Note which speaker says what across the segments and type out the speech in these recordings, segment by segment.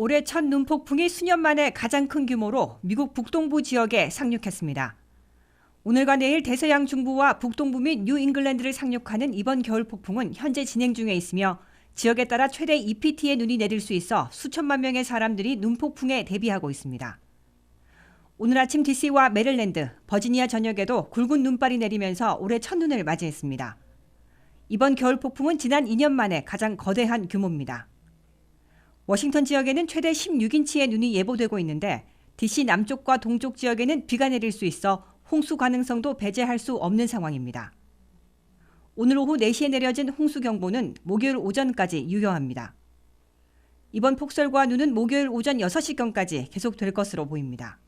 Speaker 1: 올해 첫 눈폭풍이 수년 만에 가장 큰 규모로 미국 북동부 지역에 상륙했습니다. 오늘과 내일 대서양 중부와 북동부 및 뉴잉글랜드를 상륙하는 이번 겨울 폭풍은 현재 진행 중에 있으며 지역에 따라 최대 EPT의 눈이 내릴 수 있어 수천만 명의 사람들이 눈폭풍에 대비하고 있습니다. 오늘 아침 DC와 메릴랜드, 버지니아 전역에도 굵은 눈발이 내리면서 올해 첫눈을 맞이했습니다. 이번 겨울 폭풍은 지난 2년 만에 가장 거대한 규모입니다. 워싱턴 지역에는 최대 16인치의 눈이 예보되고 있는데 DC 남쪽과 동쪽 지역에는 비가 내릴 수 있어 홍수 가능성도 배제할 수 없는 상황입니다. 오늘 오후 4시에 내려진 홍수 경보는 목요일 오전까지 유효합니다. 이번 폭설과 눈은 목요일 오전 6시경까지 계속될 것으로 보입니다.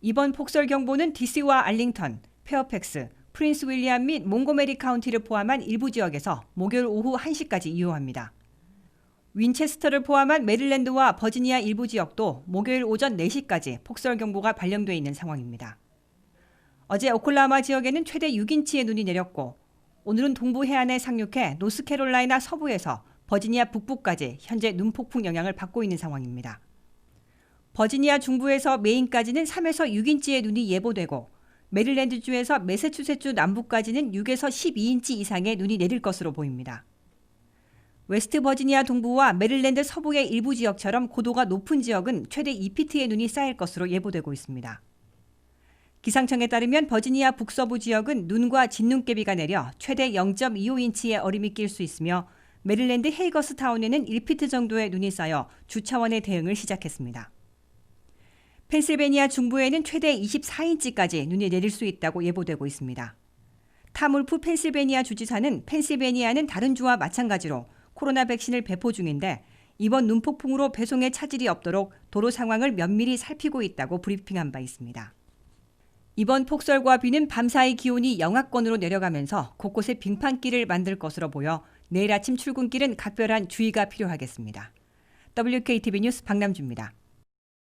Speaker 1: 이번 폭설 경보는 DC와 알링턴, 페어팩스, 프린스 윌리엄 및 몽고메리 카운티를 포함한 일부 지역에서 목요일 오후 1시까지 유효합니다. 윈체스터를 포함한 메릴랜드와 버지니아 일부 지역도 목요일 오전 4시까지 폭설 경보가 발령돼 있는 상황입니다. 어제 오클라호마 지역에는 최대 6인치의 눈이 내렸고 오늘은 동부 해안에 상륙해 노스캐롤라이나 서부에서 버지니아 북부까지 현재 눈폭풍 영향을 받고 있는 상황입니다. 버지니아 중부에서 메인까지는 3에서 6인치의 눈이 예보되고 메릴랜드주에서 매세추세츠 남부까지는 6에서 12인치 이상의 눈이 내릴 것으로 보입니다. 웨스트 버지니아 동부와 메릴랜드 서부의 일부 지역처럼 고도가 높은 지역은 최대 2피트의 눈이 쌓일 것으로 예보되고 있습니다. 기상청에 따르면 버지니아 북서부 지역은 눈과 진눈깨비가 내려 최대 0.25인치의 얼음이 낄 수 있으며 메릴랜드 헤이거스 타운에는 1피트 정도의 눈이 쌓여 주차원의 대응을 시작했습니다. 펜실베니아 중부에는 최대 24인치까지 눈이 내릴 수 있다고 예보되고 있습니다. 타물프 펜실베니아 주지사는 펜실베니아는 다른 주와 마찬가지로 코로나 백신을 배포 중인데 이번 눈폭풍으로 배송에 차질이 없도록 도로 상황을 면밀히 살피고 있다고 브리핑한 바 있습니다. 이번 폭설과 비는 밤사이 기온이 영하권으로 내려가면서 곳곳에 빙판길을 만들 것으로 보여 내일 아침 출근길은 각별한 주의가 필요하겠습니다. WKTV 뉴스 박남주입니다.